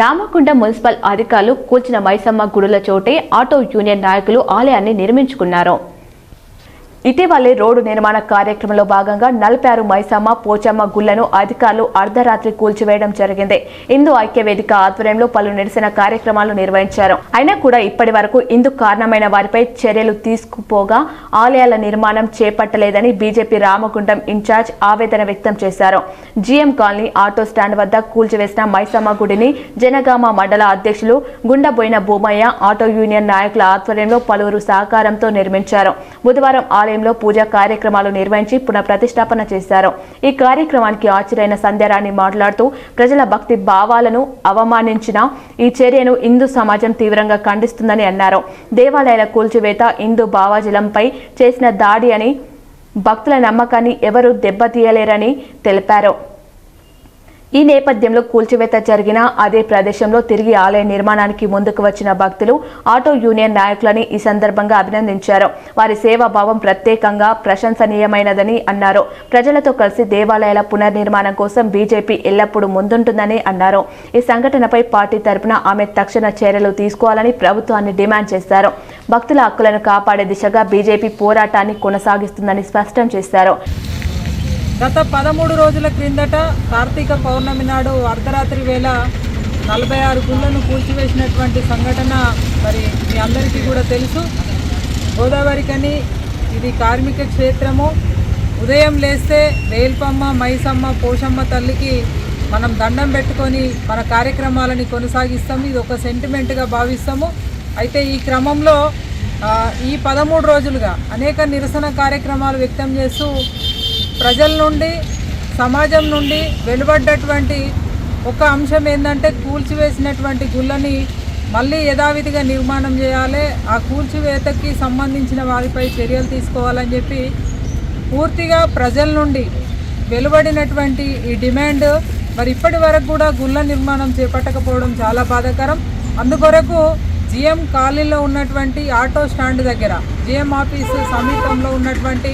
రామకుండ municipal అధికారులు కూల్చిన మైసమ్మ గుడుల చోటే auto union నాయకులు ఆలయాన్ని నిర్మించుకున్నారు. ఇటీవలే రోడ్డు నిర్మాణ కార్యక్రమంలో భాగంగా నలపారు ఆరు మైసమ్మ పోచమ్మ గుళ్ళను అధికారులు అర్ధరాత్రి కూల్చివేయడం జరిగింది. హిందూ ఐక్య వేదిక ఆధ్వర్యంలో పలు నిరసన కార్యక్రమాలు నిర్వహించారు. అయినా కూడా ఇప్పటి వరకు ఇందుకు కారణమైన వారిపై చర్యలు తీసుకుపోగా ఆలయాల నిర్మాణం చేపట్టలేదని బీజేపీ రామగుండం ఇన్ఛార్జ్ ఆవేదన వ్యక్తం చేశారు. జీఎం కాలనీ ఆటో స్టాండ్ వద్ద కూల్చివేసిన మైసమ్మ గుడిని జనగామ మండల అధ్యక్షులు గుండబోయిన భూమయ్య ఆటో యూనియన్ నాయకుల ఆధ్వర్యంలో పలువురు సహకారంతో నిర్మించారు. బుధవారం ఆలయ ఆలయంలో పూజా కార్యక్రమాలు నిర్వహించి పునఃప్రతిష్టాపన చేశారు. ఈ కార్యక్రమానికి హాజరైన సంధ్యారాణి మాట్లాడుతూ ప్రజల భక్తి భావాలను అవమానించిన ఈ చర్యను హిందూ సమాజం తీవ్రంగా ఖండిస్తుందని అన్నారు. దేవాలయాల కూల్చివేత హిందూ భావాజలంపై చేసిన దాడి అని భక్తుల నమ్మకాన్ని ఎవరూ దెబ్బతీయలేరని తెలిపారు. ఈ నేపథ్యంలో కూల్చివేత జరిగిన అదే ప్రదేశంలో తిరిగి ఆలయ నిర్మాణానికి ముందుకు వచ్చిన భక్తులు ఆటో యూనియన్ నాయకులని ఈ సందర్భంగా అభినందించారు. వారి సేవాభావం ప్రత్యేకంగా ప్రశంసనీయమైనదని అన్నారు. ప్రజలతో కలిసి దేవాలయాల పునర్నిర్మాణం కోసం బీజేపీ ఎల్లప్పుడూ ముందుంటుందని అన్నారు. ఈ సంఘటనపై పార్టీ తరపున ఆమె తక్షణ చర్యలు తీసుకోవాలని ప్రభుత్వాన్ని డిమాండ్ చేశారు. భక్తుల హక్కులను కాపాడే దిశగా బీజేపీ పోరాటాన్ని కొనసాగిస్తుందని స్పష్టం చేశారు. గత పదమూడు రోజుల క్రిందట కార్తీక పౌర్ణమి నాడు అర్ధరాత్రి వేళ నలభై ఆరు గుళ్ళను కూల్చివేసినటువంటి సంఘటన మరి మీ అందరికీ కూడా తెలుసు. గోదావరికని ఇది కార్మిక క్షేత్రము. ఉదయం లేస్తే వేల్పమ్మ మైసమ్మ పోషమ్మ తల్లికి మనం దండం పెట్టుకొని మన కార్యక్రమాలని కొనసాగిస్తాము. ఇది ఒక సెంటిమెంట్గా భావిస్తాము. అయితే ఈ క్రమంలో ఈ పదమూడు రోజులుగా అనేక నిరసన కార్యక్రమాలు వ్యక్తం చేస్తూ ప్రజల నుండి సమాజం నుండి వెలువడ్డటువంటి ఒక అంశం ఏంటంటే కూల్చివేసినటువంటి గుళ్ళని మళ్ళీ యథావిధిగా నిర్మాణం చేయాలి. ఆ కూల్చివేతకి సంబంధించిన వారిపై చర్యలు తీసుకోవాలని చెప్పి పూర్తిగా ప్రజల నుండి వెలువడినటువంటి ఈ డిమాండ్ మరి ఇప్పటి వరకు కూడా గుళ్ళ నిర్మాణం చేపట్టకపోవడం చాలా బాధాకరం. అందుకొరకు జిఎం కాలనీలో ఉన్నటువంటి ఆటో స్టాండ్ దగ్గర జిఎం ఆఫీసు సమీపంలో ఉన్నటువంటి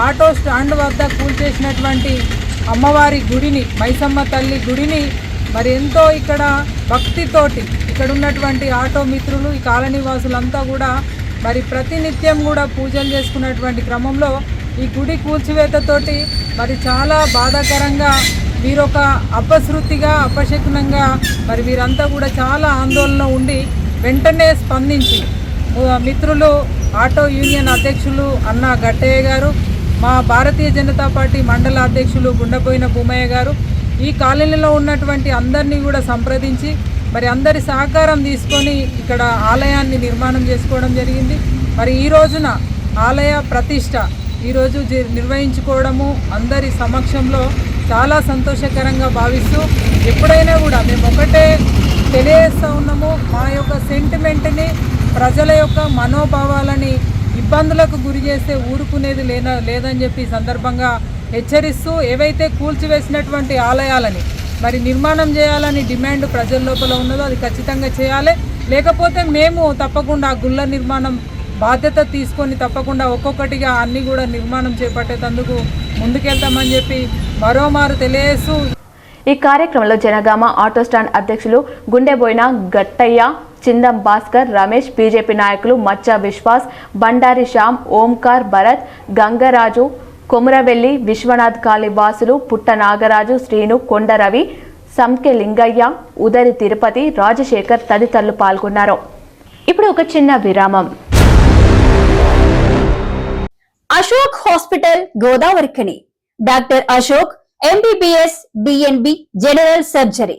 ఆటో స్టాండ్ వద్ద కూల్చేసినటువంటి అమ్మవారి గుడిని మైసమ్మ తల్లి గుడిని మరి ఎంతో ఇక్కడ భక్తితోటి ఇక్కడ ఉన్నటువంటి ఆటో మిత్రులు ఈ కాలనీ వాసులంతా కూడా మరి ప్రతినిత్యం కూడా పూజలు చేసుకున్నటువంటి క్రమంలో ఈ గుడి కూల్చివేతతోటి మరి చాలా బాధాకరంగా వీరొక అపశృతిగా అపశకునంగా మరి వీరంతా కూడా చాలా ఆందోళన ఉండి వెంటనే స్పందించి మిత్రులు ఆటో యూనియన్ అధ్యక్షులు అన్న గట్టయ్య గారు మా భారతీయ జనతా పార్టీ మండల అధ్యక్షులు గుండపోయిన భూమయ్య గారు ఈ కాలనీలో ఉన్నటువంటి అందరినీ కూడా సంప్రదించి మరి అందరి సహకారం తీసుకొని ఇక్కడ ఆలయాన్ని నిర్మాణం చేసుకోవడం జరిగింది. మరి ఈ రోజున ఆలయ ప్రతిష్ట ఈరోజు నిర్వహించుకోవడము అందరి సమక్షంలో చాలా సంతోషకరంగా భావిస్తూ ఎప్పుడైనా కూడా మేము ఒకటే తెలియజేస్తూ ఉన్నాము. మా యొక్క సెంటిమెంట్ని ప్రజల యొక్క మనోభావాలని ఇబ్బందులకు గురి చేస్తే ఊరుకునేది లేన లేదని చెప్పి సందర్భంగా హెచ్చరిస్తూ ఏవైతే కూల్చివేసినటువంటి ఆలయాలని మరి నిర్మాణం చేయాలని డిమాండ్ ప్రజల లోపల ఉన్నదో అది ఖచ్చితంగా చేయాలి. లేకపోతే మేము తప్పకుండా గుళ్ళ నిర్మాణం బాధ్యత తీసుకొని తప్పకుండా ఒక్కొక్కటిగా అన్ని కూడా నిర్మాణం చేపట్టేటందుకు ముందుకెళ్తామని చెప్పి మరోమారు తెలియజేస్తూ ఈ కార్యక్రమంలో జనగామ ఆటో స్టాండ్ అధ్యక్షులు గుండెబోయిన గట్టయ్య చిందం భాస్కర్ రమేష్ బీజేపీ నాయకులు మచ్చ విశ్వాస్ బండారి శ్యామ్ ఓంకార్ భరత్ గంగరాజు కొమురవెల్లి విశ్వనాథ్ కాళీవాసులు పుట్ట నాగరాజు శ్రీను కొండ రవి సంకె లింగయ్య ఉదరి తిరుపతి రాజశేఖర్ తదితరులు పాల్గొన్నారు. ఇప్పుడు ఒక చిన్న విరామం. Ashok hospital Godavarikhani. Doctor Ashok MBBS DNB general surgery.